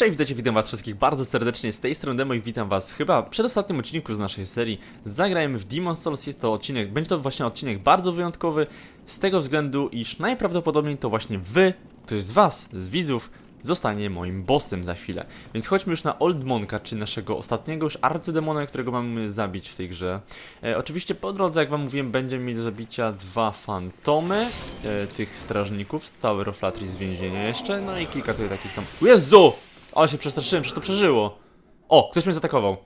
Cześć, witajcie, witam was wszystkich bardzo serdecznie z tej strony Demo i witam was chyba w przedostatnim odcinku z naszej serii Zagrajmy w Demon Souls, jest to odcinek, będzie to właśnie odcinek bardzo wyjątkowy Z tego względu, iż najprawdopodobniej to właśnie wy, to jest was, z widzów Zostanie moim bossem za chwilę. Więc chodźmy już na Old Monka, czyli naszego ostatniego już arcydemona, którego mamy zabić w tej grze. E, Oczywiście po drodze, jak wam mówiłem, będziemy mieli do zabicia dwa fantomy e, Tych strażników z Tower of Latry z więzienia jeszcze No i kilka tutaj takich tam... Jezu! Ale się przestraszyłem, że to przeżyło. O, ktoś mnie zaatakował.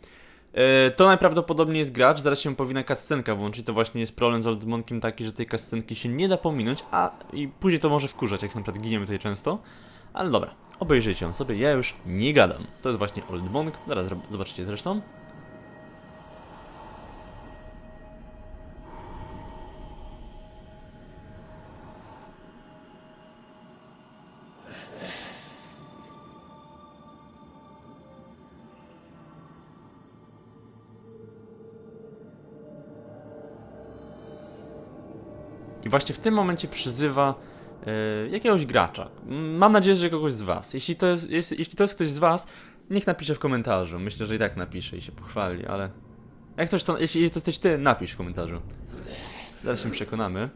E, to najprawdopodobniej jest gracz, zaraz się powinna cutscenka włączyć, to właśnie jest problem z Oldmonkiem taki, że tej cutscenki się nie da pominąć, a i później to może wkurzać, jak na przykład giniemy tutaj często. Ale dobra, obejrzyjcie ją sobie, ja już nie gadam. To jest właśnie Oldmonk, zaraz zob- zobaczycie zresztą. Właśnie w tym momencie przyzywa e, jakiegoś gracza. Mam nadzieję, że kogoś z was. Jeśli to jest, jest, jeśli to jest ktoś z was, niech napisze w komentarzu. Myślę, że i tak napisze i się pochwali, ale... Jak ktoś to, jeśli to jesteś ty, napisz w komentarzu. Zaraz się przekonamy.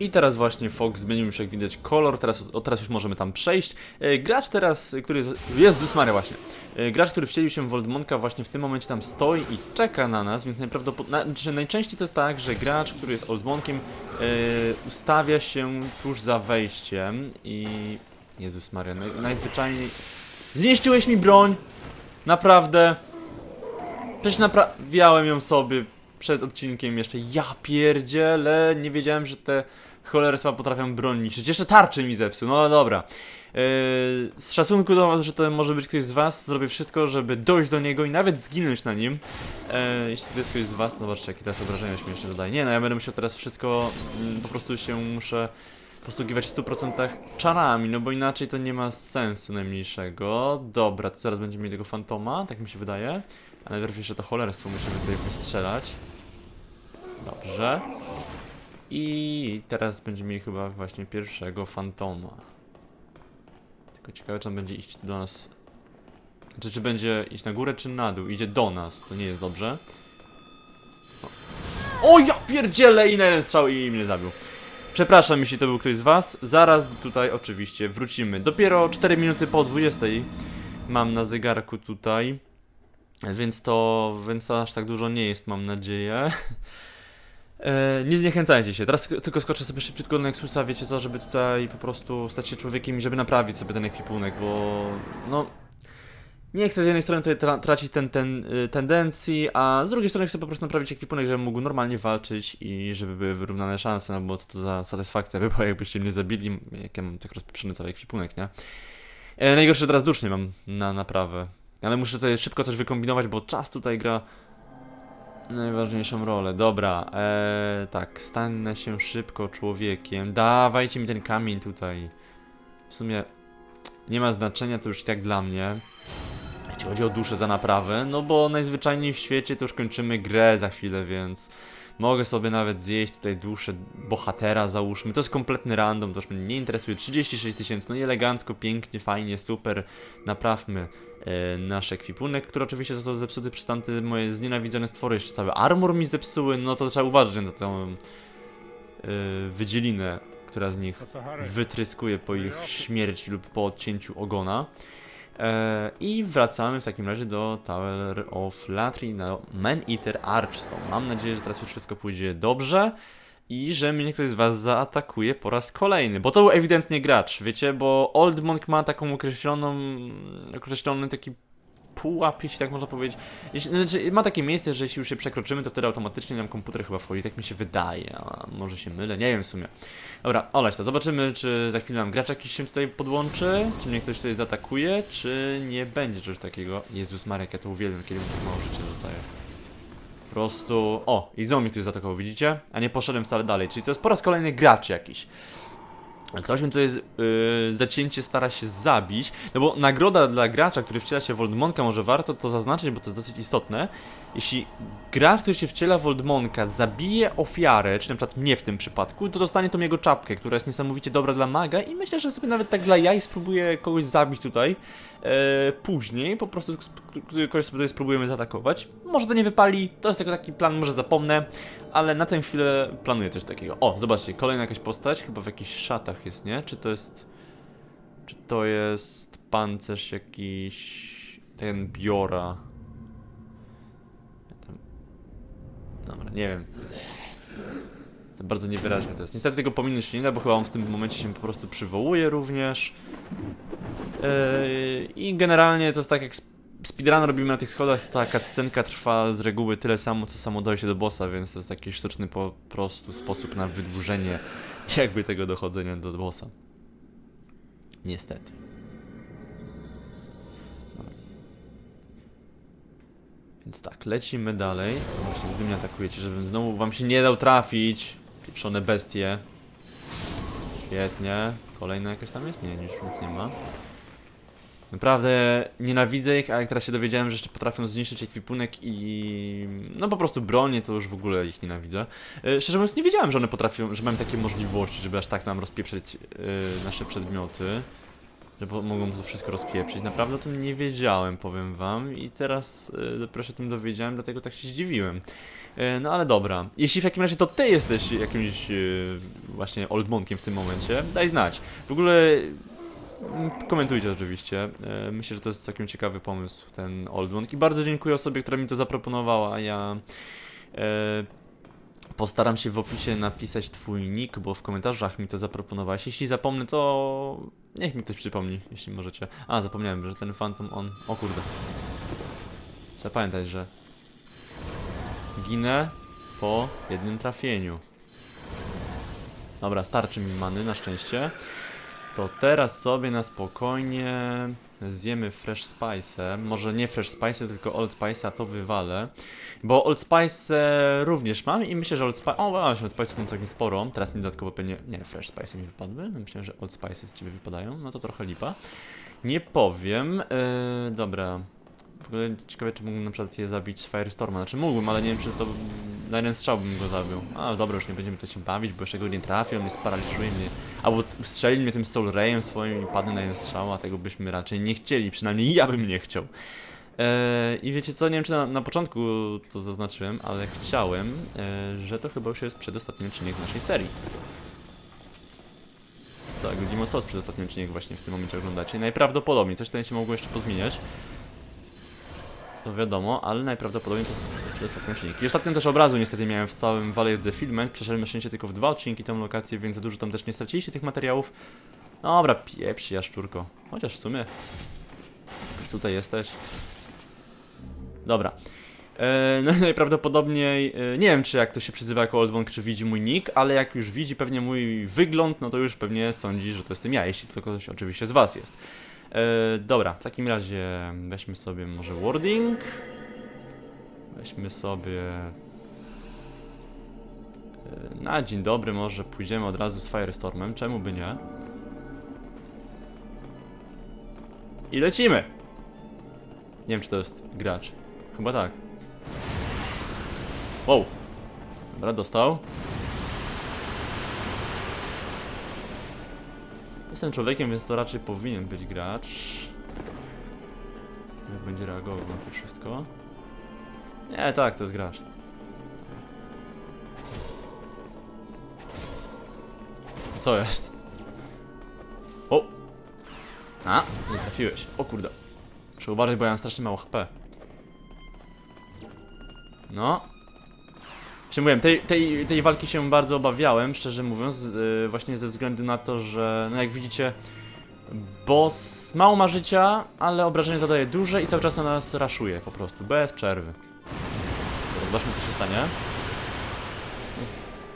I teraz właśnie Fox zmienił już jak widać kolor, teraz, o, teraz już możemy tam przejść. E, gracz teraz, który... jest- Jezus Maria właśnie. E, gracz, który wcielił się w Voldmonka właśnie w tym momencie tam stoi i czeka na nas, więc najprawdopodobniej... Znaczy najczęściej to jest tak, że gracz, który jest Oldmonkiem e, ustawia się tuż za wejściem i... Jezus Maria, naj, najzwyczajniej... Zniszczyłeś mi broń! Naprawdę! Przecież naprawiałem ją sobie przed odcinkiem jeszcze. Ja pierdzielę, nie wiedziałem, że te cholerstwa potrafią bronić. Jeszcze tarczy mi zepsuł, no dobra. Yy, z szacunku do was, że to może być ktoś z was, zrobię wszystko, żeby dojść do niego i nawet zginąć na nim. Yy, jeśli to jest ktoś z was, to zobaczcie jakie teraz obrażenia śmieszne dodaje. Nie no, ja będę musiał teraz wszystko, mm, po prostu się muszę posługiwać w 100% czarami, no bo inaczej to nie ma sensu najmniejszego. Dobra, to zaraz będziemy mieli tego fantoma, tak mi się wydaje. A najpierw jeszcze to cholerstwo musimy tutaj wystrzelać. Dobrze. I teraz będziemy mieli chyba właśnie pierwszego fantoma. Tylko ciekawe, czy on będzie iść do nas. Czy, czy będzie iść na górę, czy na dół? Idzie do nas, to nie jest dobrze. O, o ja pierdzielę i na jeden strzał i mnie zabił. Przepraszam, jeśli to był ktoś z was. Zaraz tutaj oczywiście wrócimy. Dopiero 4 minuty po 20 mam na zegarku tutaj. Więc to, więc to aż tak dużo nie jest, mam nadzieję. E, nie zniechęcajcie się. Teraz tylko skoczę sobie szybciutko na Nexusa, wiecie co, żeby tutaj po prostu stać się człowiekiem i żeby naprawić sobie ten ekwipunek, bo no... Nie chcę z jednej strony tutaj tra tracić ten, ten y, tendencji, a z drugiej strony chcę po prostu naprawić ekwipunek, żebym mógł normalnie walczyć i żeby były wyrównane szanse, no bo co to za satysfakcja by była, jakbyście mnie zabili, jak ja mam tak rozpieprzony cały ekwipunek, nie? E, najgorsze teraz dusz nie mam na naprawę. Ale muszę tutaj szybko coś wykombinować, bo czas tutaj gra najważniejszą rolę. Dobra, eee, tak, stanę się szybko człowiekiem. Dawajcie mi ten kamień tutaj. W sumie nie ma znaczenia, to już i tak dla mnie. Jeśli chodzi o duszę za naprawę, no bo najzwyczajniej w świecie to już kończymy grę za chwilę, więc mogę sobie nawet zjeść tutaj duszę bohatera, załóżmy. To jest kompletny random, to już mnie nie interesuje. 36 tysięcy, no i elegancko, pięknie, fajnie, super. Naprawmy nasz ekwipunek, który oczywiście został zepsuty przez tamte moje znienawidzone stwory. Jeszcze cały armor mi zepsuły, no to trzeba uważać na tą e, wydzielinę, która z nich wytryskuje po ich śmierci lub po odcięciu ogona. E, I wracamy w takim razie do Tower of Latry na Man Eater Archstone. Mam nadzieję, że teraz już wszystko pójdzie dobrze i że mnie ktoś z was zaatakuje po raz kolejny, bo to był ewidentnie gracz, wiecie, bo Old Monk ma taką określoną, określony taki pułap, jeśli tak można powiedzieć. Jeśli, znaczy, ma takie miejsce, że jeśli już się przekroczymy, to wtedy automatycznie nam komputer chyba wchodzi, tak mi się wydaje, a może się mylę, nie wiem w sumie. Dobra, olać to, zobaczymy, czy za chwilę nam gracz jakiś się tutaj podłączy, czy mnie ktoś tutaj zaatakuje, czy nie będzie czegoś takiego. Jezus Marek, ja to uwielbiam, kiedy mi tak mało życia zostaje. Prostu... O, i mnie ktoś zaatakował, widzicie? A nie poszedłem wcale dalej, czyli to jest po raz kolejny gracz jakiś. Ktoś mnie tutaj yy, zacięcie stara się zabić, no bo nagroda dla gracza, który wciela się w Oldmonka, może warto to zaznaczyć, bo to jest dosyć istotne. Jeśli gracz, który się wciela w Oldmonka, zabije ofiarę, czy na przykład mnie w tym przypadku, to dostanie tą jego czapkę, która jest niesamowicie dobra dla maga i myślę, że sobie nawet tak dla jaj spróbuję kogoś zabić tutaj. E, później po prostu kogoś sobie tutaj spróbujemy zaatakować. Może to nie wypali, to jest tylko taki plan, może zapomnę, ale na tę chwilę planuję coś takiego. O, zobaczcie, kolejna jakaś postać, chyba w jakichś szatach jest, nie? Czy to jest... Czy to jest pancerz jakiś... ten Biora? Tam- Dobra, nie wiem. To bardzo niewyraźne to jest. Niestety tego pominąć się nie da, bo chyba on w tym momencie się po prostu przywołuje również. Yy, I generalnie to jest tak jak sp- speedrun robimy na tych schodach, to taka scenka trwa z reguły tyle samo, co samo dojście do bossa, więc to jest taki sztuczny po prostu sposób na wydłużenie jakby tego dochodzenia do bossa. Niestety. Więc tak, lecimy dalej. Właśnie, wy mnie atakujecie, żebym znowu wam się nie dał trafić. Pieprzone bestie. Świetnie. Kolejna jakaś tam jest? Nie, już nic nie ma. Naprawdę nienawidzę ich, a jak teraz się dowiedziałem, że jeszcze potrafią zniszczyć ekwipunek i... No po prostu bronię, to już w ogóle ich nienawidzę. E, szczerze mówiąc nie wiedziałem, że one potrafią, że mają takie możliwości, żeby aż tak nam rozpieprzyć e, nasze przedmioty. Że mogą to wszystko rozpieprzyć. Naprawdę o tym nie wiedziałem, powiem wam. I teraz e, dopiero się o tym dowiedziałem, dlatego tak się zdziwiłem. E, No ale dobra. Jeśli w takim razie to ty jesteś jakimś e, właśnie oldmonkiem w tym momencie, daj znać. W ogóle mm, komentujcie oczywiście. E, Myślę, że to jest całkiem ciekawy pomysł, ten oldmonk. I bardzo dziękuję osobie, która mi to zaproponowała. Ja e, postaram się w opisie napisać twój nick, bo w komentarzach mi to zaproponowałeś. Jeśli zapomnę, to niech mi ktoś przypomni, jeśli możecie. A, zapomniałem, że ten Phantom on... O kurde. Trzeba pamiętać, że ginę po jednym trafieniu. Dobra, starczy mi many na szczęście. To teraz sobie na spokojnie zjemy Fresh Spice. Może nie Fresh Spice, tylko Old Spice, a to wywalę. Bo Old Spice również mam i myślę, że Old Spice... O, właśnie, Old Spice mam całkiem sporo. Teraz mi dodatkowo pewnie... Nie, Fresh Spice mi wypadły. Myślałem, że Old Spice z ciebie wypadają. No to trochę lipa. Nie powiem. Yy, dobra. W ogóle ciekawe, czy mógłbym na przykład je zabić z Firestorma. Znaczy mógłbym, ale nie wiem, czy to na jeden strzał bym go zabił. A dobra, już nie będziemy to się bawić, bo jeszcze go nie trafią, mnie sparaliżuje mnie. Albo strzeli mnie tym Soul Rayem swoim i padnę na jeden strzał, a tego byśmy raczej nie chcieli. Przynajmniej ja bym nie chciał. Eee, I wiecie co, nie wiem czy na, na początku to zaznaczyłem, ale chciałem, e, że to chyba już jest przedostatni odcinek naszej serii. Z całego Demon's Souls przedostatni odcinek właśnie w tym momencie oglądacie. Najprawdopodobniej, coś tutaj się mogło jeszcze pozmieniać. To wiadomo, ale najprawdopodobniej to jest przedostatni odcinek. I ostatnio też obrazu niestety miałem w całym Valley of the Filment. Przeszedłem na szczęście tylko w dwa odcinki tę lokację, więc za dużo tam też nie straciliście tych materiałów. Dobra, pieprz jaszczurko. Chociaż w sumie... Już tutaj jesteś. Dobra. E, no najprawdopodobniej, e, nie wiem czy jak to się przyzywa jako Oldmonk, czy widzi mój nick, ale jak już widzi pewnie mój wygląd, no to już pewnie sądzi, że to jestem ja, jeśli to ktoś oczywiście z was jest. E, dobra, w takim razie weźmy sobie może wording. Weźmy sobie... e, Na dzień dobry może pójdziemy od razu z Firestormem, czemu by nie? I lecimy! Nie wiem czy to jest gracz. Chyba tak. Wow. Dobra, dostał. Jestem człowiekiem, więc to raczej powinien być gracz. Jak będzie reagował na to wszystko. Nie, tak, to jest gracz. Co jest? O! A, nie trafiłeś. O kurde. Muszę uważać, bo ja mam strasznie mało HP. No. Się mówiłem, tej, tej, tej walki się bardzo obawiałem, szczerze mówiąc, yy, właśnie ze względu na to, że, no jak widzicie, boss mało ma życia, ale obrażenie zadaje duże i cały czas na nas raszuje po prostu, bez przerwy. Dobra, Zobaczmy, co się stanie.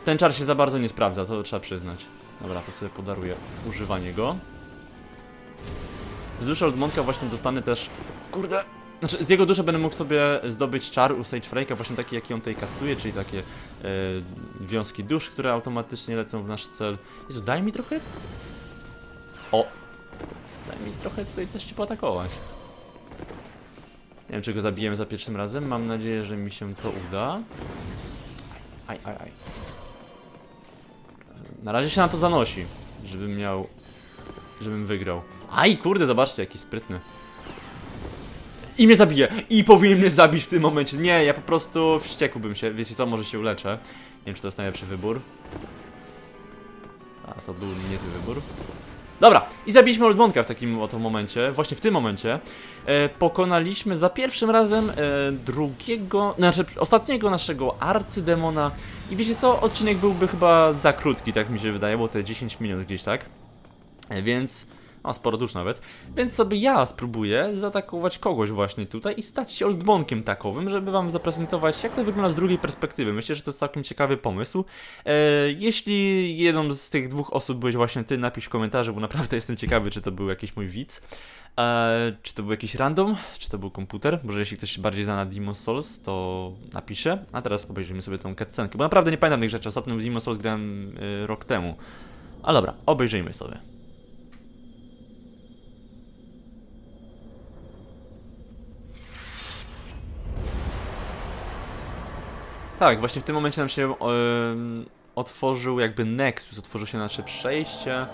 Ten czar się za bardzo nie sprawdza, to trzeba przyznać. Dobra, to sobie podaruję używanie go. Z duszy Oldmonka właśnie dostanę też... Kurde! Znaczy, z jego duszy będę mógł sobie zdobyć czar u Sage Frake'a, właśnie taki, jaki on tutaj kastuje, czyli takie e, wiązki dusz, które automatycznie lecą w nasz cel. Jezu, daj mi trochę O! Daj mi trochę tutaj też cię poatakować. Nie wiem, czy go zabijemy za pierwszym razem. Mam nadzieję, że mi się to uda. Aj, aj, aj. Na razie się na to zanosi, żebym miał... żebym wygrał. Aj, kurde, zobaczcie, jaki sprytny. I mnie zabije! I powinien mnie zabić w tym momencie. Nie, ja po prostu wściekłbym się. Wiecie co, może się uleczę. Nie wiem, czy to jest najlepszy wybór. A, to był niezły wybór. Dobra, i zabiliśmy Oldmonka w takim oto momencie, właśnie w tym momencie. E, pokonaliśmy za pierwszym razem e, drugiego, znaczy ostatniego naszego arcydemona. I wiecie co, odcinek byłby chyba za krótki, tak mi się wydaje, bo te 10 minut gdzieś tak. E, więc, a sporo dusz nawet, więc sobie ja spróbuję zaatakować kogoś właśnie tutaj i stać się oldmonkiem takowym, żeby wam zaprezentować jak to wygląda z drugiej perspektywy. Myślę, że to jest całkiem ciekawy pomysł. E, jeśli jedną z tych dwóch osób byłeś właśnie ty, napisz w komentarzu, bo naprawdę jestem ciekawy, czy to był jakiś mój widz. E, czy to był jakiś random, czy to był komputer? Może jeśli ktoś bardziej zna na Demon's Souls, to napisze. A teraz obejrzyjmy sobie tą cutscenkę, bo naprawdę nie pamiętam tych rzeczy. Ostatnio w Demon's Souls grałem y, rok temu. Ale dobra, obejrzyjmy sobie. Tak, właśnie w tym momencie nam się otworzył jakby Nexus, otworzyło się nasze przejście.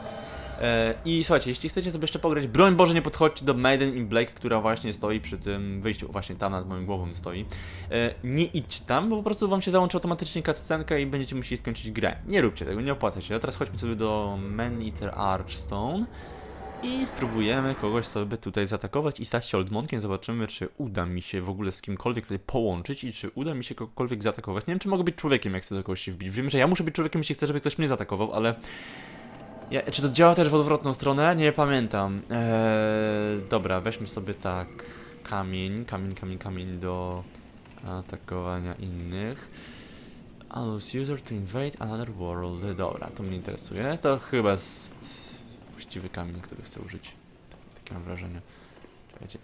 E, I słuchajcie, jeśli chcecie sobie jeszcze pograć, broń Boże nie podchodźcie do Maiden in Black, która właśnie stoi przy tym wyjściu, właśnie tam nad moją głową stoi. E, nie idźcie tam, bo po prostu wam się załączy automatycznie cutscenka i będziecie musieli skończyć grę. Nie róbcie tego, nie opłaca się. A teraz chodźmy sobie do Man Eater Archstone i spróbujemy kogoś sobie tutaj zaatakować i stać się Oldmonkiem. Zobaczymy, czy uda mi się w ogóle z kimkolwiek tutaj połączyć i czy uda mi się kogokolwiek zaatakować. Nie wiem, czy mogę być człowiekiem, jak chcę do kogoś się wbić. Wiem, że ja muszę być człowiekiem, jeśli chcę, żeby ktoś mnie zaatakował, ale... Ja, czy to działa też w odwrotną stronę? Nie pamiętam. Eee, dobra, weźmy sobie tak kamień, kamień, kamień, kamień do atakowania innych. Allows user to invade another world. Dobra, to mnie interesuje. To chyba jest właściwy kamień, który chcę użyć. Takie mam wrażenie. Czekajcie.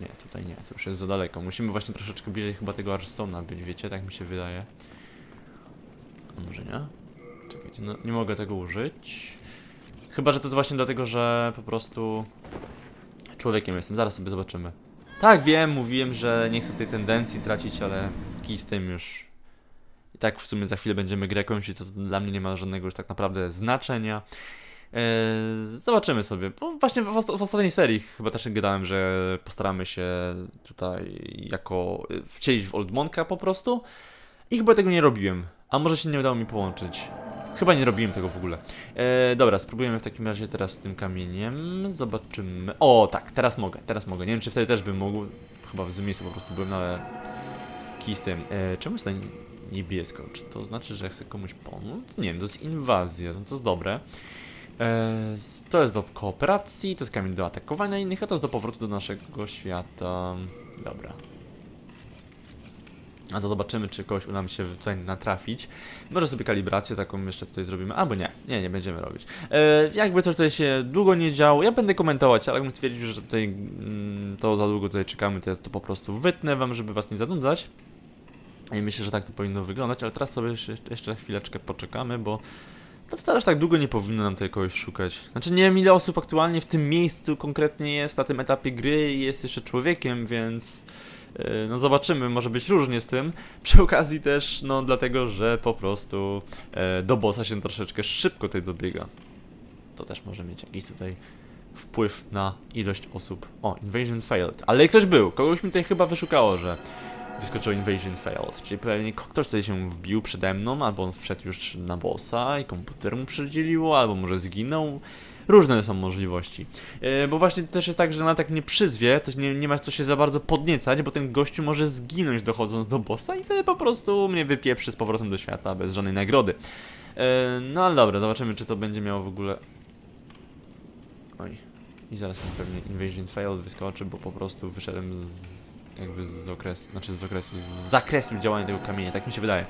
Nie, tutaj nie, to już jest za daleko. Musimy właśnie troszeczkę bliżej chyba tego Arstone'a być, wiecie? Tak mi się wydaje. A może nie? Czekajcie, no nie mogę tego użyć. Chyba, że to jest właśnie dlatego, że po prostu człowiekiem jestem. Zaraz sobie zobaczymy. Tak, wiem, mówiłem, że nie chcę tej tendencji tracić, ale kij z tym już. I tak w sumie za chwilę będziemy grę kończyć, to dla mnie nie ma żadnego już tak naprawdę znaczenia. Eee, zobaczymy sobie. Bo właśnie w, w ostatniej serii chyba też gadałem, że postaramy się tutaj jako y, wcielić w Oldmonka po prostu. I chyba tego nie robiłem. A może się nie udało mi połączyć. Chyba nie robiłem tego w ogóle. E, dobra, spróbujemy w takim razie teraz z tym kamieniem. Zobaczymy. O, tak, teraz mogę, teraz mogę. Nie wiem, czy wtedy też bym mógł. Chyba w złym miejscu po prostu byłem, no ale. Kij tym. E, czemu jest niebiesko? Czy to znaczy, że chcę komuś pomóc? Nie wiem, to jest inwazja, no to jest dobre. E, to jest do kooperacji, to jest kamień do atakowania innych, a to jest do powrotu do naszego świata. Dobra. A to zobaczymy, czy kogoś uda mi się tutaj natrafić. Może sobie kalibrację taką jeszcze tutaj zrobimy, albo nie. Nie, nie będziemy robić. E, jakby coś tutaj się długo nie działo, ja będę komentować, ale jakbym stwierdził, że tutaj mm, to za długo tutaj czekamy, to ja to po prostu wytnę wam, żeby was nie zanudzać. I myślę, że tak to powinno wyglądać, ale teraz sobie jeszcze, jeszcze chwileczkę poczekamy, bo to wcale aż tak długo nie powinno nam tutaj kogoś szukać. Znaczy nie wiem ile osób aktualnie w tym miejscu konkretnie jest, na tym etapie gry i jest jeszcze człowiekiem, więc... Yy, No zobaczymy, może być różnie z tym. Przy okazji też, no dlatego, że po prostu e, do bossa się troszeczkę szybko tutaj dobiega. To też może mieć jakiś tutaj wpływ na ilość osób. O, invasion failed. Ale ktoś był, kogoś mi tutaj chyba wyszukało, że wyskoczyło invasion failed. Czyli pewnie ktoś tutaj się wbił przede mną, albo on wszedł już na bossa i komputer mu przydzieliło, albo może zginął. Różne są możliwości. E, bo właśnie też jest tak, że na tak nie przyzwie, to nie, nie ma co się za bardzo podniecać, bo ten gościu może zginąć dochodząc do bossa i wtedy po prostu mnie wypieprzy z powrotem do świata bez żadnej nagrody. E, no ale dobra, zobaczymy czy to będzie miało w ogóle... Oj. I zaraz mi pewnie Invasion Failed wyskoczy, bo po prostu wyszedłem z, jakby z okresu, znaczy z okresu, z zakresu działania tego kamienia, tak mi się wydaje.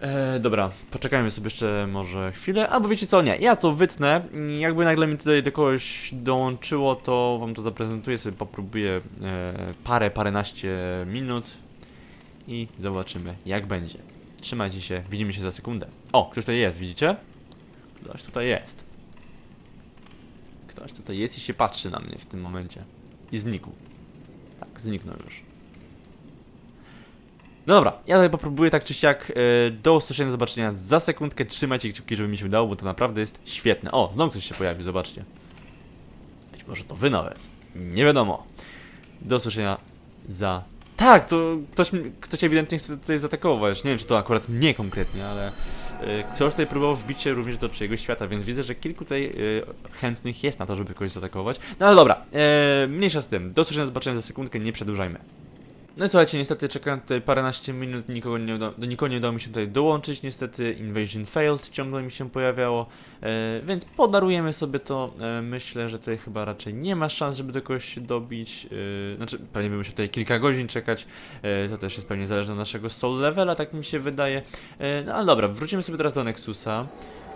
E, dobra, poczekajmy sobie jeszcze może chwilę, albo wiecie co, nie, ja to wytnę, jakby nagle mi tutaj do kogoś dołączyło, to wam to zaprezentuję, sobie popróbuję e, parę, paręnaście minut i zobaczymy jak będzie. Trzymajcie się, widzimy się za sekundę. O, ktoś tutaj jest, widzicie? Ktoś tutaj jest. Ktoś tutaj jest i się patrzy na mnie w tym momencie. I znikł. Zniknął już. No dobra, ja tutaj popróbuję tak czy siak. e, Do usłyszenia, zobaczenia za sekundkę. Trzymajcie kciuki, żeby mi się udało, bo to naprawdę jest świetne. O, znowu ktoś się pojawił, zobaczcie. Być może to wy nawet. Nie wiadomo. Do usłyszenia za... Tak, to ktoś, ktoś ewidentnie chce tutaj zaatakować. Nie wiem, czy to akurat mnie konkretnie, ale ktoś tutaj próbował wbić się również do czyjegoś świata, więc widzę, że kilku tutaj e, chętnych jest na to, żeby kogoś zaatakować. No ale dobra, e, mniejsza z tym. Do usłyszenia, zobaczenia za sekundkę, nie przedłużajmy. No i słuchajcie, niestety czekałem tutaj paręnaście minut, nikogo nie do nikogo nie udało mi się tutaj dołączyć, niestety Invasion Failed ciągle mi się pojawiało, e, więc podarujemy sobie to, e, myślę, że tutaj chyba raczej nie ma szans, żeby do kogoś się dobić, e, znaczy pewnie bym musiał tutaj kilka godzin czekać, e, to też jest pewnie zależne od naszego soul levela, tak mi się wydaje, e, no ale dobra, wrócimy sobie teraz do Nexusa.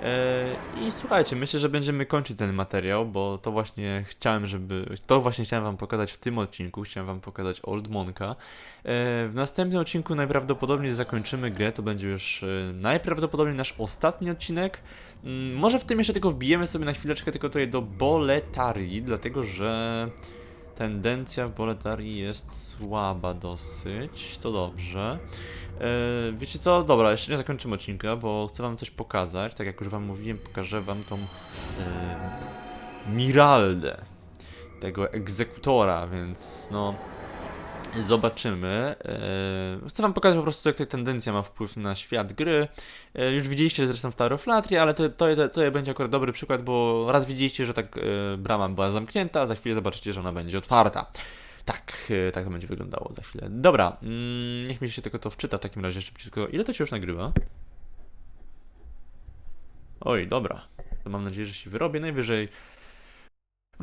E, I słuchajcie, myślę, że będziemy kończyć ten materiał, bo to właśnie chciałem, żeby. To właśnie chciałem wam pokazać w tym odcinku. Chciałem wam pokazać Old Monka. E, W następnym odcinku najprawdopodobniej zakończymy grę. To będzie już e, najprawdopodobniej nasz ostatni odcinek. Mm, Może w tym jeszcze tylko wbijemy sobie na chwileczkę tylko tutaj do Boletarii, dlatego że tendencja w Boletarii jest słaba dosyć. To dobrze. E, wiecie co? Dobra, jeszcze nie zakończymy odcinka, bo chcę wam coś pokazać. Tak jak już wam mówiłem, pokażę wam tą e, Miraldę, tego egzekutora, więc no zobaczymy. E, chcę wam pokazać po prostu, jak ta tendencja ma wpływ na świat gry. E, już widzieliście zresztą w Tower of Latry, ale to, to, to, będzie akurat dobry przykład, bo raz widzieliście, że tak e, brama była zamknięta, a za chwilę zobaczycie, że ona będzie otwarta. Tak, tak to będzie wyglądało za chwilę. Dobra, mm, niech mi się tylko to wczyta w takim razie szybciutko. Ile to się już nagrywa? Oj, dobra. To mam nadzieję, że się wyrobię. Najwyżej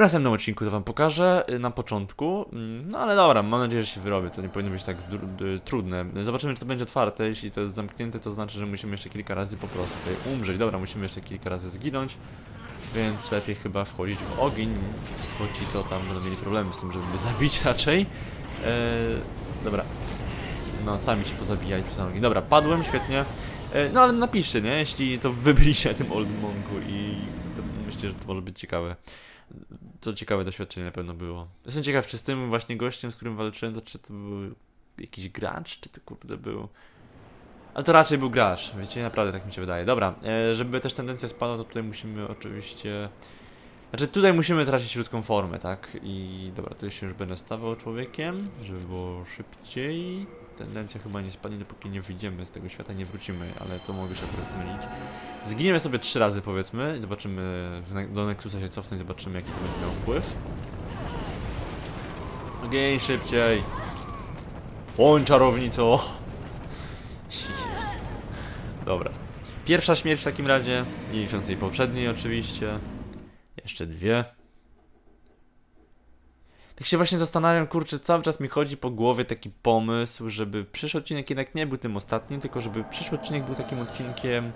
w następnym odcinku to wam pokażę y, na początku. Mm, No ale dobra, mam nadzieję, że się wyrobię. To nie powinno być tak y, trudne. Zobaczymy, czy to będzie otwarte. Jeśli to jest zamknięte, to znaczy, że musimy jeszcze kilka razy po prostu tutaj umrzeć. Dobra, musimy jeszcze kilka razy zginąć. Więc lepiej chyba wchodzić w ogień, bo ci co tam będą mieli problemy z tym, żeby zabić raczej. Eee, dobra. No, sami się pozabijali przez nogi. Dobra, padłem, świetnie. E, No ale napiszcie, nie? Jeśli to wy byliście na tym Old Monku i myślę, że to może być ciekawe. Co ciekawe doświadczenie na pewno było. Jestem ciekaw, czy z tym właśnie gościem, z którym walczyłem, to czy to był jakiś gracz, czy to kurde był... Ale to raczej był gracz, wiecie, naprawdę tak mi się wydaje. Dobra, e, żeby też tendencja spadła, to tutaj musimy oczywiście... Znaczy tutaj musimy tracić ludzką formę, tak? I dobra, tu się już będę stawał człowiekiem, żeby było szybciej. Tendencja chyba nie spadnie, dopóki nie wyjdziemy z tego świata, nie wrócimy, ale to mogę się akurat mylić. Zginiemy sobie trzy razy powiedzmy, zobaczymy, do Nexusa się cofnę i zobaczymy jaki to będzie miał wpływ. Ogień szybciej! Bądź czarownico! Jest. Dobra. Pierwsza śmierć w takim razie, nie licząc tej poprzedniej oczywiście. Jeszcze dwie. Tak się właśnie zastanawiam, kurczę, cały czas mi chodzi po głowie taki pomysł, żeby przyszły odcinek jednak nie był tym ostatnim, tylko żeby przyszły odcinek był takim odcinkiem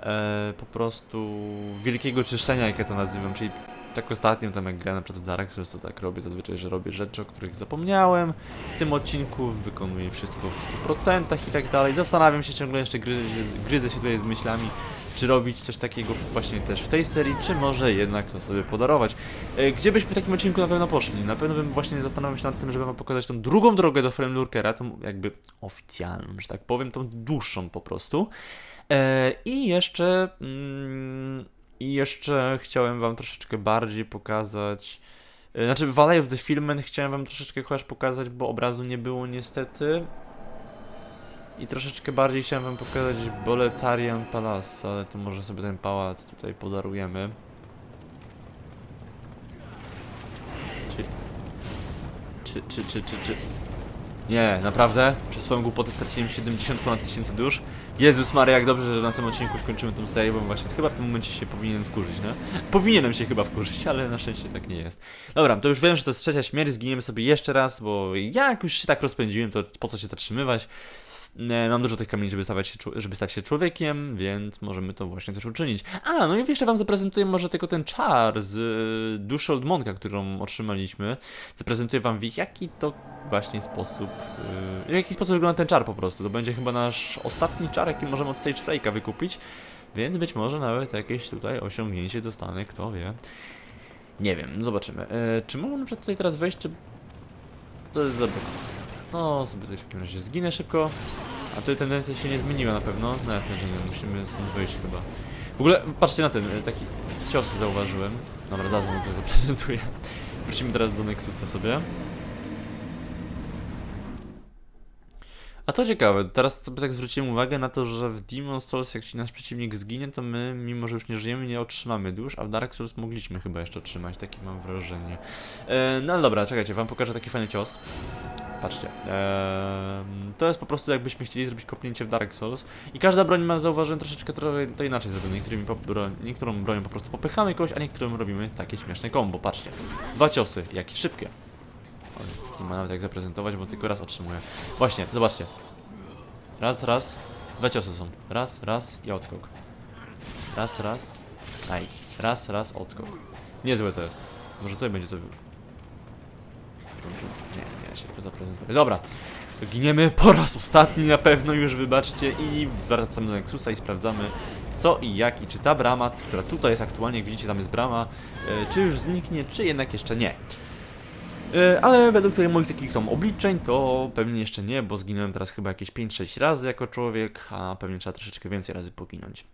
e, po prostu wielkiego czyszczenia, jak ja to nazywam, czyli tak ostatnim tam jak grałem na przykład w Dark Souls, to tak robię zazwyczaj, że robię rzeczy, o których zapomniałem. W tym odcinku, wykonuję wszystko w 100% i tak dalej. Zastanawiam się ciągle jeszcze, gryzę, gryzę się tutaj z myślami, czy robić coś takiego właśnie też w tej serii, czy może jednak to sobie podarować. E, Gdzie byśmy w takim odcinku na pewno poszli? Na pewno bym właśnie zastanawiał się nad tym, żeby wam pokazać tą drugą drogę do Flame Lurkera, tą jakby oficjalną, że tak powiem, tą dłuższą po prostu. E, I jeszcze... Mm, I jeszcze chciałem wam troszeczkę bardziej pokazać... e, Znaczy, Valley of the Filmen chciałem wam troszeczkę chociaż pokazać, bo obrazu nie było niestety. I troszeczkę bardziej chciałem wam pokazać Boletarian Palace, ale to może sobie ten pałac tutaj podarujemy. Czy... Czy, czy, czy, czy. Nie, naprawdę? Przez swoją głupotę straciłem 70 ponad tysięcy dusz. Jezus Maria, jak dobrze, że na tym odcinku skończymy tą serię, bo właśnie chyba w tym momencie się powinienem wkurzyć, nie? Powinienem się chyba wkurzyć, ale na szczęście tak nie jest. Dobra, to już wiem, że to jest trzecia śmierć, zginiemy sobie jeszcze raz, bo jak już się tak rozpędziłem, to po co się zatrzymywać? E, Mam dużo tych kamieni, żeby, stawać się, żeby stać się człowiekiem, więc możemy to właśnie też uczynić. A, no i jeszcze wam zaprezentuję może tylko ten czar z y, duszy od Monka, którą otrzymaliśmy. Zaprezentuję wam w jaki to właśnie sposób, y, w jaki sposób wygląda ten czar po prostu. To będzie chyba nasz ostatni czar, jaki możemy od Sage Frake'a wykupić, więc być może nawet jakieś tutaj osiągnięcie dostanę, kto wie. Nie wiem, zobaczymy. E, czy mogę na przykład tutaj teraz wejść, czy... To jest za... No, sobie tutaj w takim razie zginę szybko. A tutaj tendencja się nie zmieniła na pewno. No jasne, że nie, musimy stąd wyjść chyba. W ogóle, patrzcie na ten, e, taki cios zauważyłem. Dobra, zaraz wam to zaprezentuję. Wrócimy teraz do Nexusa sobie. A to ciekawe, teraz sobie tak zwróciłem uwagę na to, że w Demon Souls jak ci nasz przeciwnik zginie, to my, mimo że już nie żyjemy, nie otrzymamy dusz, a w Dark Souls mogliśmy chyba jeszcze otrzymać, takie mam wrażenie. E, no ale dobra, czekajcie, wam pokażę taki fajny cios. Patrzcie. E, to jest po prostu jakbyśmy chcieli zrobić kopnięcie w Dark Souls i każda broń ma, zauważyłem, troszeczkę trochę to inaczej zrobione. Niektórymi po, broń, niektórą bronią po prostu popychamy kogoś, a niektórym robimy takie śmieszne combo, patrzcie. Dwa ciosy, jakie szybkie. Oj, nie ma nawet jak zaprezentować, bo tylko raz otrzymuję. Właśnie, zobaczcie. Raz, raz. Dwa ciosy są. Raz, raz i odskok. Raz, raz. Aj. Raz, raz, odskok. Niezłe to jest. Może tutaj będzie to... Da się zaprezentować. Dobra. Giniemy po raz ostatni na pewno już, wybaczcie. I wracamy do Nexusa i sprawdzamy co i jak i czy ta brama, która tutaj jest aktualnie, jak widzicie tam jest brama, e, czy już zniknie, czy jednak jeszcze nie. E, Ale według tutaj moich takich tam obliczeń to pewnie jeszcze nie, bo zginąłem teraz chyba jakieś 5-6 razy jako człowiek, a pewnie trzeba troszeczkę więcej razy poginąć.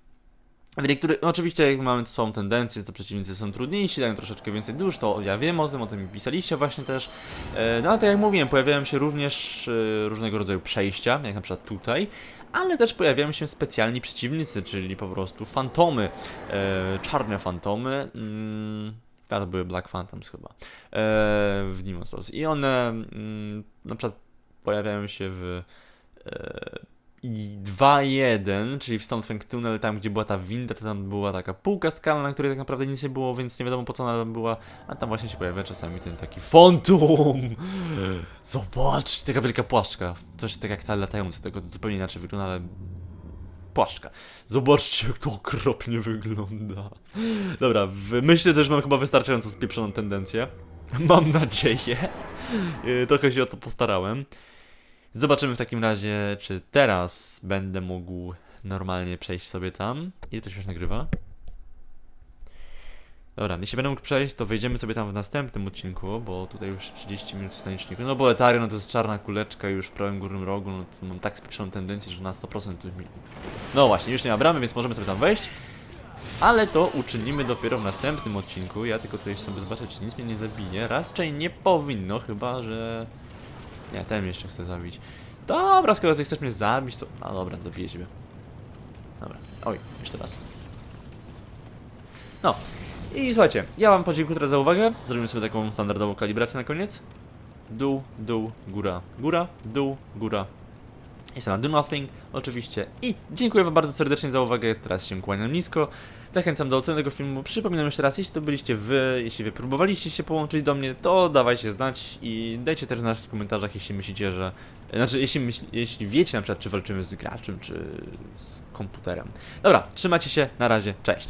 W niektórych, no oczywiście jak mamy są tendencje, to przeciwnicy są trudniejsi, dają troszeczkę więcej dusz, to ja wiem o tym, o tym pisaliście właśnie też. E, No ale tak jak mówiłem, pojawiają się również e, różnego rodzaju przejścia, jak na przykład tutaj, ale też pojawiają się specjalni przeciwnicy, czyli po prostu fantomy, e, czarne fantomy. Mm, a to były Black Phantoms chyba w Demon Souls. I one mm, na przykład pojawiają się w i 2.1, czyli w Stonefang Tunnel, tam gdzie była ta winda, to tam była taka półka skalna, na której tak naprawdę nic nie było, więc nie wiadomo po co ona tam była, a tam właśnie się pojawia czasami ten taki fantom. Zobacz, taka wielka płaszczka. Coś tak jak ta latająca, tego zupełnie inaczej wygląda, ale płaszczka. Zobaczcie, jak to okropnie wygląda. Dobra, myślę, że już mam chyba wystarczająco spieprzoną tendencję. Mam nadzieję. Yy, Trochę się o to postarałem. Zobaczymy w takim razie, czy teraz będę mógł normalnie przejść sobie tam. Ile to się już nagrywa? Dobra, jeśli będę mógł przejść, to wejdziemy sobie tam w następnym odcinku, bo tutaj już 30 minut w. No bo Etarion no to jest czarna kuleczka już w prawym górnym rogu, no to mam tak spieprzoną tendencję, że na 100% tu. No właśnie, już nie ma bramy, więc możemy sobie tam wejść. Ale to uczynimy dopiero w następnym odcinku. Ja tylko tutaj sobie zobaczę, czy nic mnie nie zabije. Raczej nie powinno, chyba że... Nie, ten mnie jeszcze chce zabić. Dobra, skoro ty chcesz mnie zabić, to... A dobra, dobiję ciebie. Dobra. Oj, jeszcze raz. No. I słuchajcie, ja wam podziękuję teraz za uwagę. Zrobimy sobie taką standardową kalibrację na koniec. Dół, dół, góra, góra, dół, góra. Jestem na Do Nothing, oczywiście. I dziękuję wam bardzo serdecznie za uwagę. Teraz się kłaniam nisko. Zachęcam do oceny tego filmu. Przypominam jeszcze raz, jeśli to byliście wy, jeśli wy próbowaliście się połączyć do mnie, to dawajcie znać i dajcie też znać w komentarzach, jeśli myślicie, że... Znaczy, jeśli, myśl, jeśli wiecie na przykład, czy walczymy z graczem, czy z komputerem. Dobra, trzymajcie się, na razie, cześć.